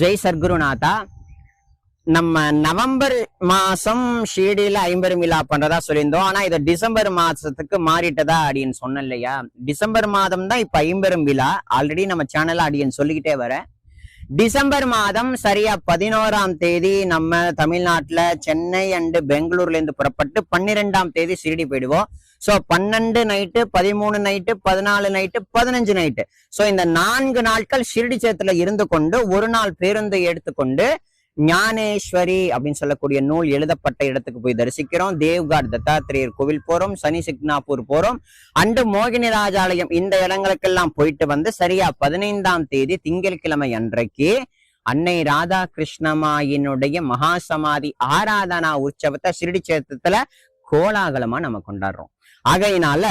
ஜெய் சர்க்குருநாதா நம்ம நவம்பர் மாசம் ஷீடியில ஐம்பெரும் விழா பண்றதா சொல்லியிருந்தோம். ஆனா இது டிசம்பர் மாசத்துக்கு மாறிட்டதா அப்படின்னு சொன்னேன் இல்லையா? டிசம்பர் மாதம் தான் இப்ப ஐம்பெரும் விழா. ஆல்ரெடி நம்ம சேனல்ல அடியன் சொல்லிக்கிட்டே வரேன். டிசம்பர் மாதம் சரியா பதினோராம் தேதி நம்ம தமிழ்நாட்டுல சென்னை அண்டு பெங்களூர்ல இருந்து புறப்பட்டு பன்னிரெண்டாம் தேதி ஷிரடி போயிடுவோம். சோ பன்னெண்டு நைட்டு பதிமூணு நைட்டு பதினாலு நைட்டு பதினஞ்சு நைட்டு சோ இந்த நான்கு நாட்கள் ஷிரடி சேத்துல இருந்து கொண்டு ஒரு நாள் பேருந்து எடுத்துக்கொண்டு ஞானேஸ்வரி அப்படின்னு சொல்லக்கூடிய நூல் எழுதப்பட்ட இடத்துக்கு போய் தரிசிக்கிறோம். தேவ்காட் தத்தாத்திரேயர் கோவில் போறோம். சனி சிக்னாப்பூர் போறோம். அண்டு மோகினி ராஜாலயம் இந்த இடங்களுக்கெல்லாம் போயிட்டு வந்து சரியா பதினைந்தாம் தேதி திங்கட்கிழமை அன்றைக்கு அன்னை ராதா கிருஷ்ணமாயினுடைய மகா சமாதி ஆராதனா உற்சவத்தை சிறுடி சேத்தத்துல கோலாகலமா நம்ம கொண்டாடுறோம். ஆகையினால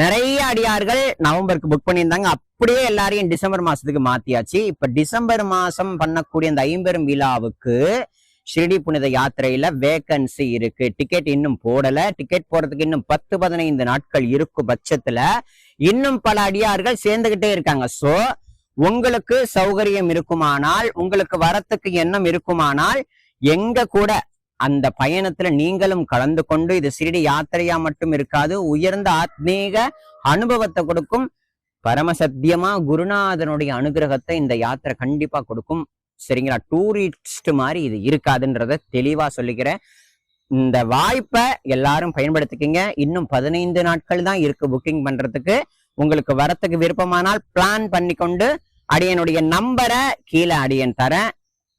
நிறைய அடியார்கள் நவம்பருக்கு புக் பண்ணியிருந்தாங்க. அப்படியே எல்லாரையும் டிசம்பர் மாசத்துக்கு மாத்தியாச்சு. இப்ப டிசம்பர் மாசம் பண்ணக்கூடிய அந்த ஐம்பெரும் விழாவுக்கு ஷிரடி புனித யாத்திரையில வேகன்சி இருக்கு. டிக்கெட் இன்னும் போடல. டிக்கெட் போடுறதுக்கு இன்னும் பத்து பதினைந்து நாட்கள் இருக்கும் பட்சத்துல இன்னும் பல அடியார்கள் சேர்ந்துகிட்டே இருக்காங்க. சோ உங்களுக்கு சௌகரியம் இருக்குமானால் உங்களுக்கு வரத்துக்கு எண்ணம் இருக்குமானால் எங்க கூட அந்த பயணத்துல நீங்களும் கலந்து கொண்டு இது சிறிடி யாத்திரையா மட்டும் இருக்காது. உயர்ந்த ஆத்மீக அனுபவத்தை கொடுக்கும். பரமசத்தியமா குருநாதனுடைய அனுகிரகத்தை இந்த யாத்திரை கண்டிப்பா கொடுக்கும். சரிங்களா? டூரிஸ்ட் மாதிரி இது இருக்காதுன்றத தெளிவா சொல்லிக்கிறேன். இந்த வாய்ப்பை எல்லாரும் பயன்படுத்திக்கிங்க. இன்னும் பதினைந்து நாட்கள் தான் இருக்கு புக்கிங் பண்றதுக்கு. உங்களுக்கு வரத்துக்கு விருப்பமானால் பிளான் பண்ணி கொண்டு அடியனுடைய நம்பரை கீழே அடியன் தரேன்.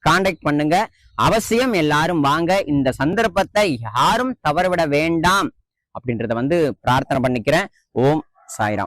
காண்டாக்ட் பண்ணுங்க. அவசியம் எல்லாரும் வாங்க இந்த சந்தர்ப்பத்தை யாரும் தவறவிட வேண்டாம் அப்படின்றத வந்து பிரார்த்தனை பண்ணிக்கிறேன். ஓம் சாய்ராம்.